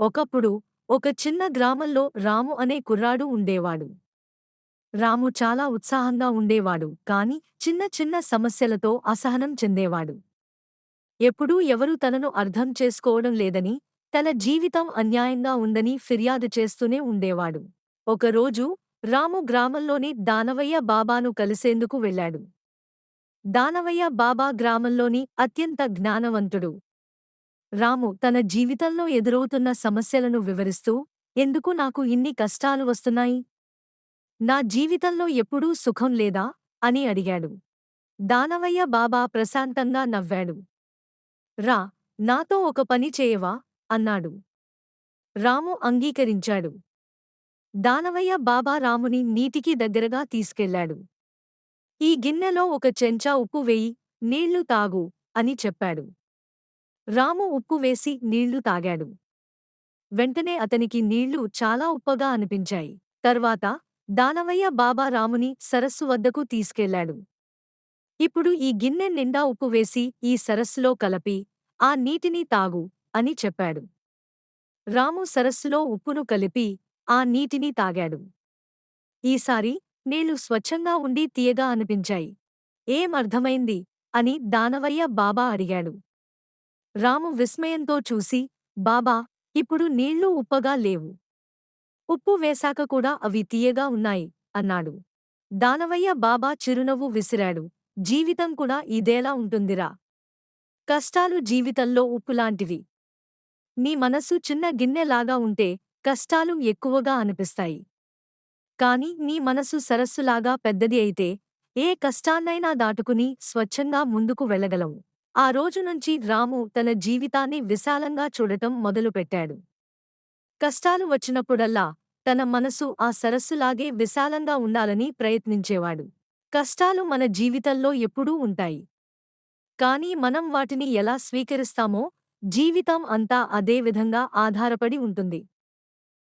ఒకప్పుడు ఒక చిన్న గ్రామంలో రాము అనే కుర్రాడు ఉండేవాడు. రాము చాలా ఉత్సాహంగా ఉండేవాడు కాని చిన్న చిన్న సమస్యలతో అసహనం చెందేవాడు. ఎప్పుడూ ఎవరూ తనను అర్థం చేసుకోవడం లేదని తన జీవితం అన్యాయంగా ఉందని ఫిర్యాదు చేస్తూనే ఉండేవాడు. ఒకరోజు రాము గ్రామంలోని దానవయ్య బాబాను కలిసేందుకు వెళ్ళాడు. దానవయ్య బాబా గ్రామంలోని అత్యంత జ్ఞానవంతుడు. రాము తన జీవితంలో ఎదురవుతున్న సమస్యలను వివరిస్తూ ఎందుకు నాకు ఇన్ని కష్టాలు వస్తున్నాయి? నా జీవితంలో ఎప్పుడూ సుఖం లేదా అని అడిగాడు. దానవయ్య బాబా ప్రశాంతంగా నవ్వాడు. రా నాతో ఒక పని చేయవా అన్నాడు. రాము అంగీకరించాడు. దానవయ్య బాబా రాముని నీటికి దగ్గరగా తీసుకెళ్ళాడు ఈ గిన్నెలో ఒక చెంచా ఉప్పు వేయి నీళ్ళు తాగు అని చెప్పాడు. రాము ఉప్పు వేసి నీళ్ళు తాగాడు. వెంటనే అతనికి నీళ్ళు చాలా ఉప్పగా అనిపించాయి. తర్వాత దానవయ్య బాబా రాముని సరస్సు వద్దకు తీసుకెళ్ళాడు. ఇప్పుడు ఈ గిన్నె నిండా ఉప్పు వేసి ఈ సరస్సులో కలపి ఆ నీటిని తాగు అని చెప్పాడు. రాము సరస్సులో ఉప్పును కలిపి ఆ నీటిని తాగాడు. ఈసారి నీళ్ళు స్వచ్ఛంగా ఉండి తీయగా అనిపించాయి. ఏం అర్థమైంది? అని దానవయ్య బాబా అడిగాడు. రాము విస్మయంతో చూసి బాబా ఇప్పుడు నీళ్ళు ఉప్పగా లేవు. ఉప్పు వేశాక కూడా అవి తీయగా ఉన్నాయి అన్నాడు. దానవయ్య బాబా చిరునవ్వు విసిరాడు. జీవితం కూడా ఇదేలా ఉంటుందిరా. కష్టాలు జీవితంలో ఉప్పులాంటివి నీ మనసు చిన్న గిన్నెలాగా ఉంటే కష్టాలు ఎక్కువగా అనిపిస్తాయి. కాని నీ మనసు సరస్సులాగా పెద్దది అయితే ఏ కష్టాన్నైనా దాటుకుని స్వచ్ఛంగా ముందుకు వెళ్ళగలవు. ఆ రోజు నుంచి రాము తన జీవితాన్ని విశాలంగా చూడటం మొదలుపెట్టాడు. కష్టాలు వచ్చినప్పుడల్లా తన మనసు ఆ సరస్సులాగే విశాలంగా ఉండాలని ప్రయత్నించేవాడు. కష్టాలు మన జీవితంలో ఎప్పుడూ ఉంటాయి. కానీ మనం వాటిని ఎలా స్వీకరిస్తామో జీవితం అంతా అదే విధంగా ఆధారపడి ఉంటుంది.